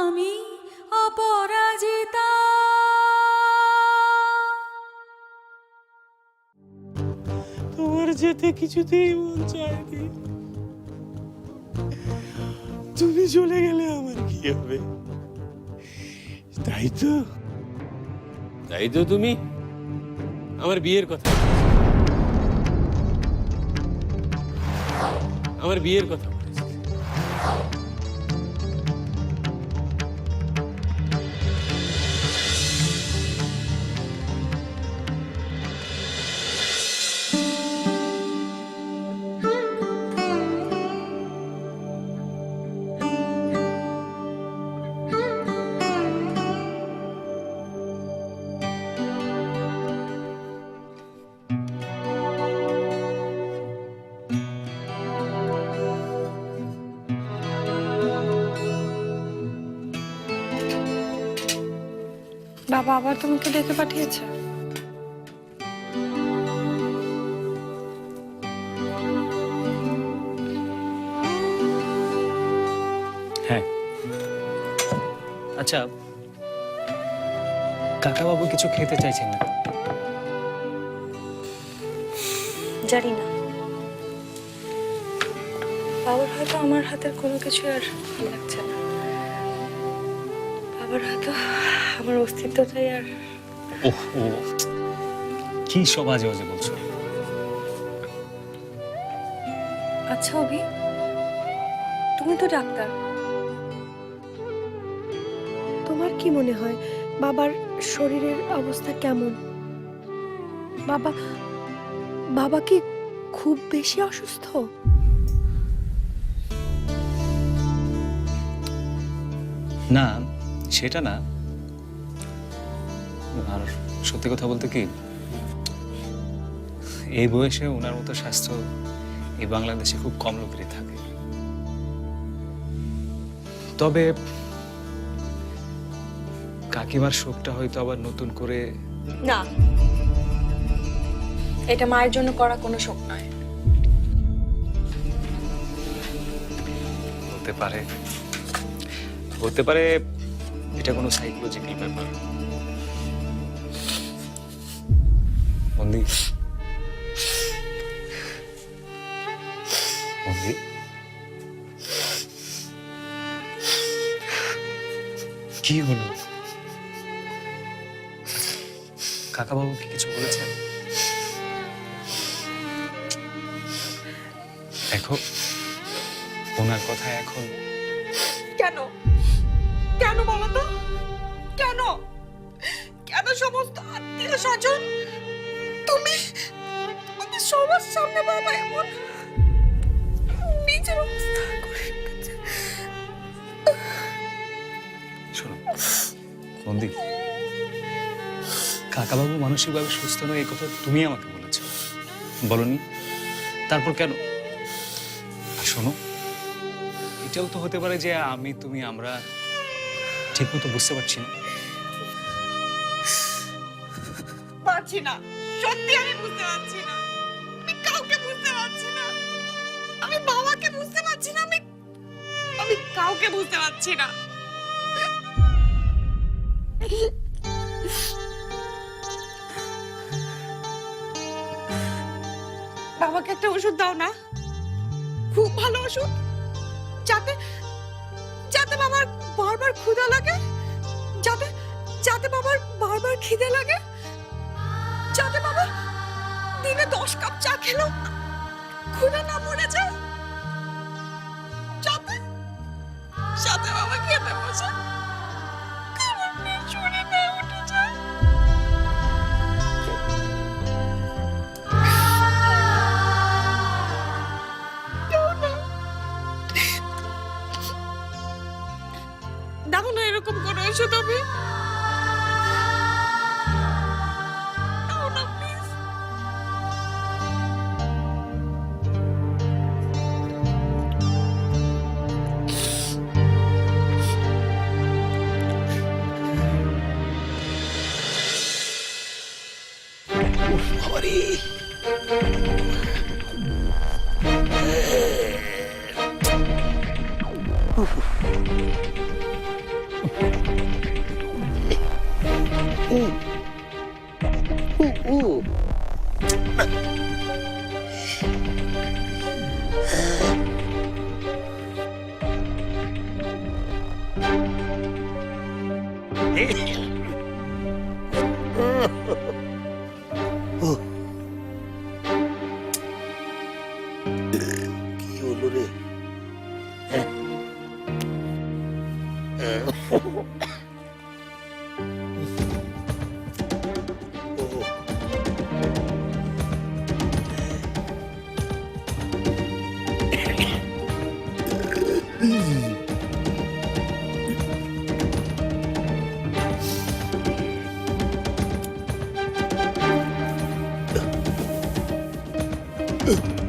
আমি অপরাজিতা। তোমার যেতে কিছুতেই মন চায়নি তুমি চলে গেলে আমার কি হবে? তাই তো? তাই তো তুমি? আমার বিয়ের কথা। আমার বিয়ের কথা বাবা আবার তোমাকে ডেকে পাঠিয়েছে। হ্যাঁ। আচ্ছা কাকাবাবু কিছু খেতে চাইছেন না? জানি না। বাবার হয়তো আমার হাতের কোনো কিছু আর লাগছে না। বাবার হয়তো আমার অস্তিত্বটাই আর ওহ ও। কি সব আজে বাজে বলছো? আচ্ছা অভি তুমি তো ডাক্তার। তোমার কি মনে হয় বাবার শরীরের অবস্থা কেমন? বাবা বাবা কি খুব বেশি অসুস্থ? না সেটা না। আর সত্যি কথা বলতে কি এই বয়সে ওনার মতো স্বাস্থ্য এই বাংলাদেশে খুব কম লোকেরই থাকে। তবে কাকিমার শোকটা হয়তো আবার নতুন করে না এটা মায়ের জন্য করা কোনো শোক নয়। হতে পারে। হতে পারে এটা কোনো সাইকোলজিক্যাল ব্যাপার। কি হলো? কাকাবাবু কি কিছু বলেছেন? দেখো ওনার কথা এখন কেন? কেন বলো কেন? কেন সমস্ত আত্মীয় স্বজন তুমি সবার সামনে বাবা এমন নিজের মন্দির কাকাবাবু মানসিকভাবে সুস্থ নয়, এই কথা তুমি আমাকে বলেছ। বলনি? তারপর কেন? শোনো, এটাও তো হতে পারে যে আমি, তুমি, আমরা ঠিক মতো বাবাকে বুঝতে পারছি না। বাবাকে একটা ওষুধ দাও না। খুব ভালো ওষুধ। যাতে যাতে বাবার বারবার ক্ষুধা লাগে? যাতে যাতে বাবার বারবার খিদে লাগে? যাতে বাবা দিনে দশ কাপ চা খেলো ক্ষুধা না মরে যায়? যাতে যাতে বাবা খেতে বসে। কারণ শরীর এরকম কোন 你呃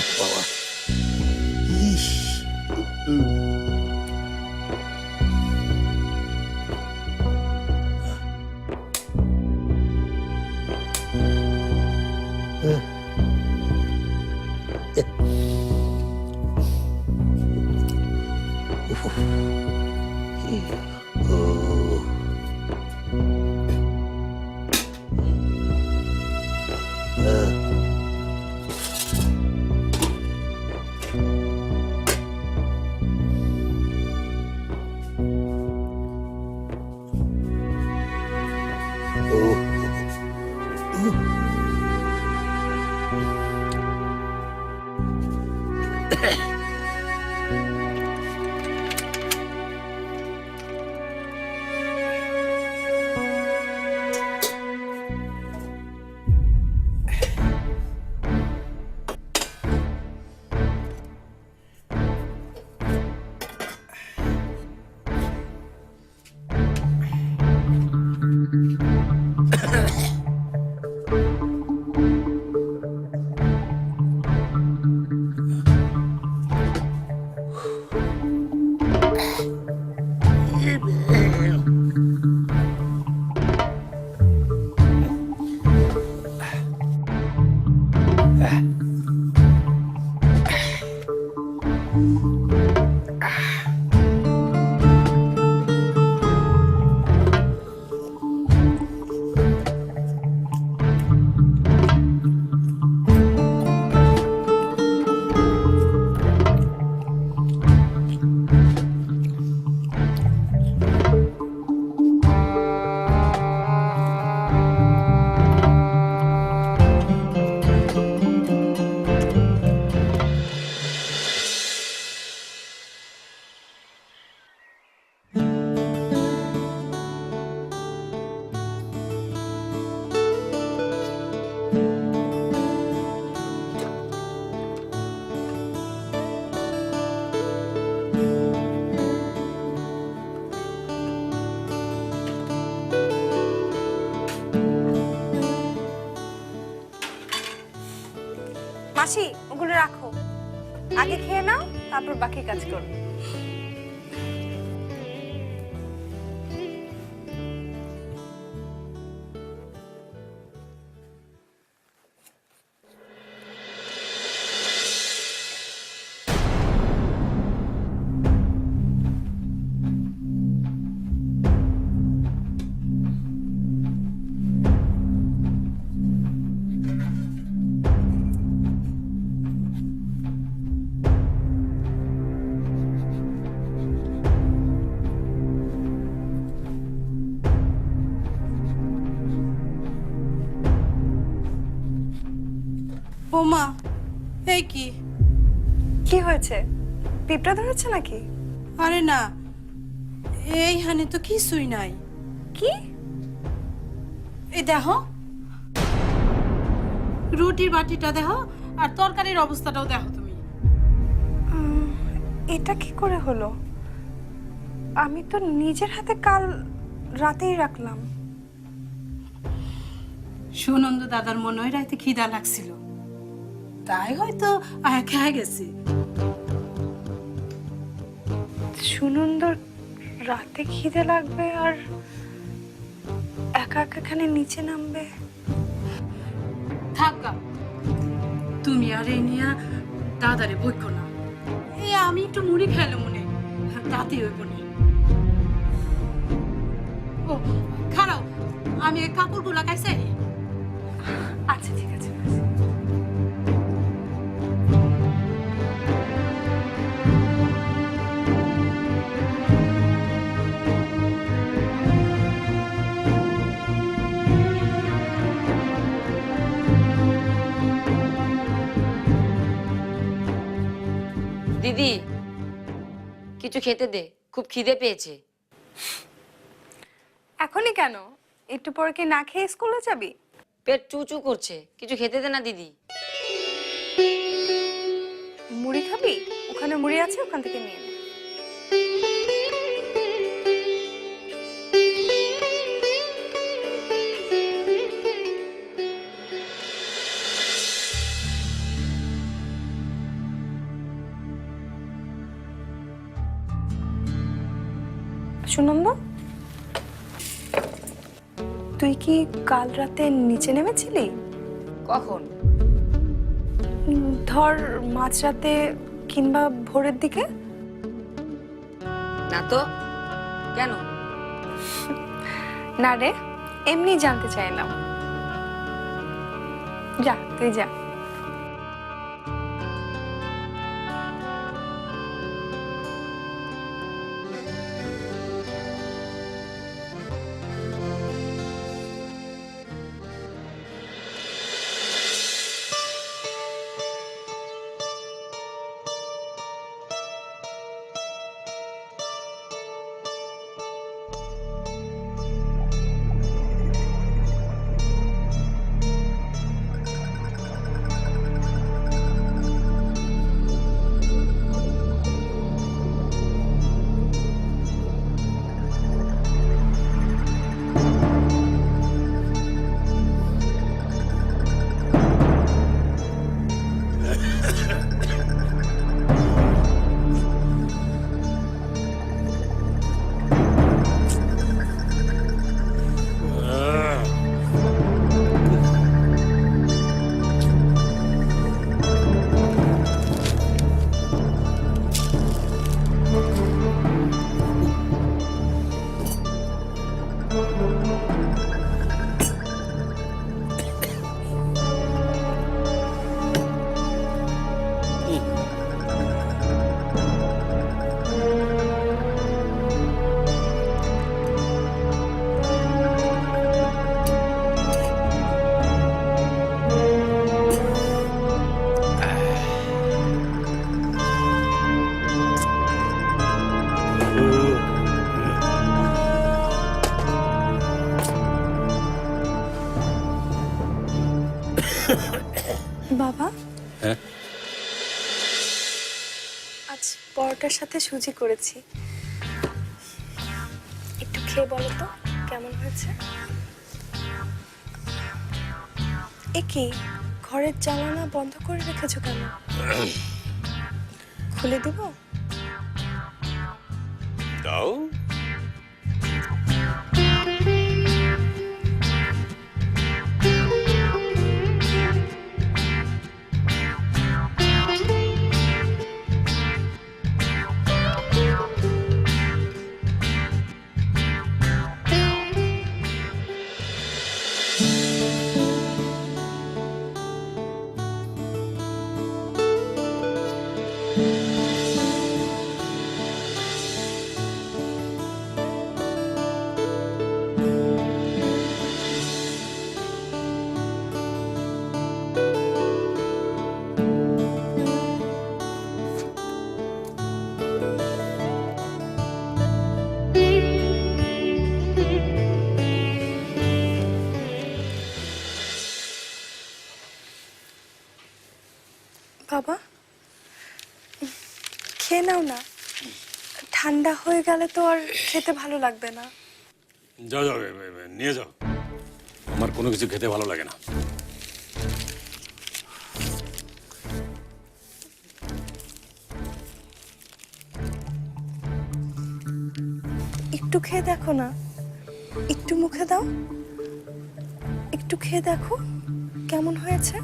слова. Ищ... মাসি ওগুলো রাখো। আগে খেয়ে নাও তারপর বাকি কাজ করো। কি হয়েছে? পিঁপড়া ধরেছে নাকি? আরে না এইখানে তো কিছুই নাই। কি? এই দেখো রুটির বাটিটা দেখো আর তরকারির অবস্থাটাও দেখো তুমি। এটা কি করে হলো? আমি তো নিজের হাতে কাল রাতেই রাখলাম। সুনন্দ দাদার মনে হয় রাইতে খিদা লাগছিল। তাই হয়তো আয়া খেয়ে গেছে। সুনন্দর রাতে খিদে লাগবে আর একা একা এখানে নিচে নামবে। থাক তুমি আর এই নিয়া দাদারে বইকো না। এই আমি একটু মুড়ি খেলো মনে তাতে হইব নি। ও খারাও আমি কাপড়গুলা কাইছে? আচ্ছা ঠিক আছে। দিদি কিছু খেতে দে খুব খিদে পেয়েছে। এখনই কেন? একটু পরে কি না খেয়ে স্কুলে যাবি? পেট চুচু করছে কিছু খেতে দে না দিদি। মুড়ি খাবি? ওখানে মুড়ি আছে ওখান থেকে নিয়ে নে। কি কাল রাতে নিচে নেমেছিলি? কখন? ধর মাঝরাতে কিংবা ভোরের দিকে। না তো। কেন? না রে এমনি জানতে চাইলাম। যা তুই যা। বাবা? হ্যাঁ? আজ পরোটার সাথে সুজি করেছি। একটু খেয়ে বলো তো কেমন হয়েছে? এ কি ঘরের জানালা বন্ধ করে রেখেছো কেন? খুলে দিব? দাও। খেয়ে নাও না। ঠান্ডা হয়ে গেলে তো আর খেতে ভালো লাগবে না। যাও যাও নিয়ে যাও। আমার কোনো কিছু খেতে ভালো লাগে না। একটু খেয়ে দেখো না। একটু মুখে দাও। একটু খেয়ে দেখো। কেমন হয়েছে?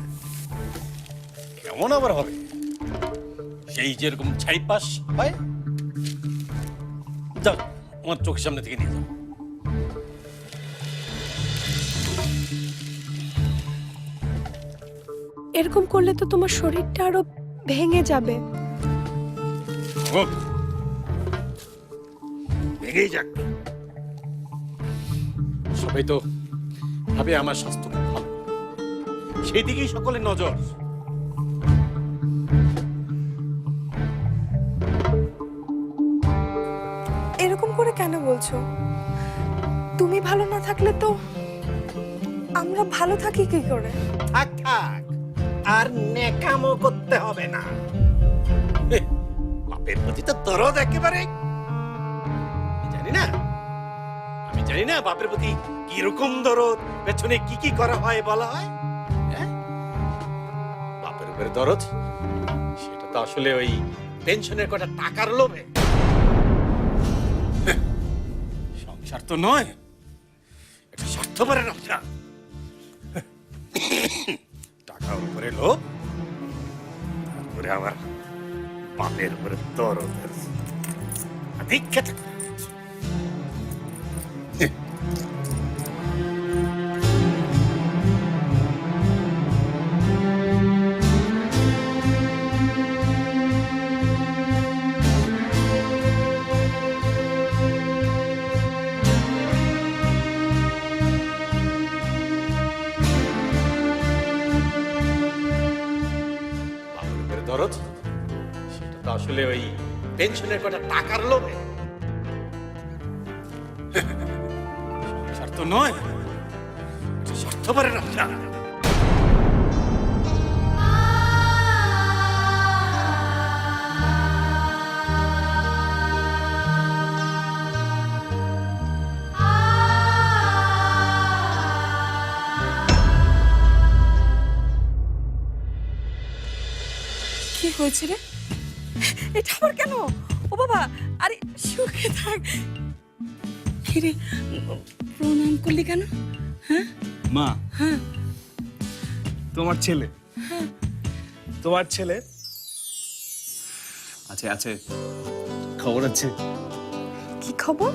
কেমন আবার হবে? সেই যেরকম ছাইপাস হয় যাও আমার চোখের সামনে থেকে নিয়ে যাও। এরকম করলে তো তোমার শরীরটা আরও ভেঙে যাবে। ও, ভেঙেই যাক। সবাই তো ভাবে আমার স্বাস্থ্য খুব ভালো। সেই দিকেই সকলের নজর। বলছো তুমি ভালো না থাকলে তো আমরা ভালো থাকি কি করে? থাক থাক, আর নেকামো করতে হবে না। বাপের প্রতি তো দরদ একেবারে। জানি না, আমি জানি না বাপের প্রতি কীরকম দরদ, পেছনে কি কি করা হয় বলা হ্যাঁ? বাপের উপরে দরদ? সেটা তো আসলে ওই পেনশনের কটা টাকার লোভে। তো নয় এটা স্বার্থপরের রক্ষা টাকা উপরে লোভ তারপরে আমার বাপের উপরে দরদের দীক্ষা দরদ সেটা তো আসলে ওই পেনশনের কটা টাকার লোভে। স্বার্থ নয় স্বার্থপরের রক্ষা হয়েছে রে? এটা আবার কেন? ও বাবা আরে সুখে থাক। ফিরে প্রণাম করলি কেন? হ্যাঁ? মা। হ্যাঁ। তোমার ছেলে। হ্যাঁ। তোমার ছেলে। আছে আছে খবর আছে? কি খবর?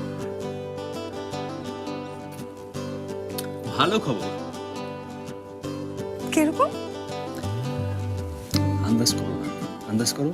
ভালো খবর। কীরকম? আন্দাজ করো। না আন্দাজ করো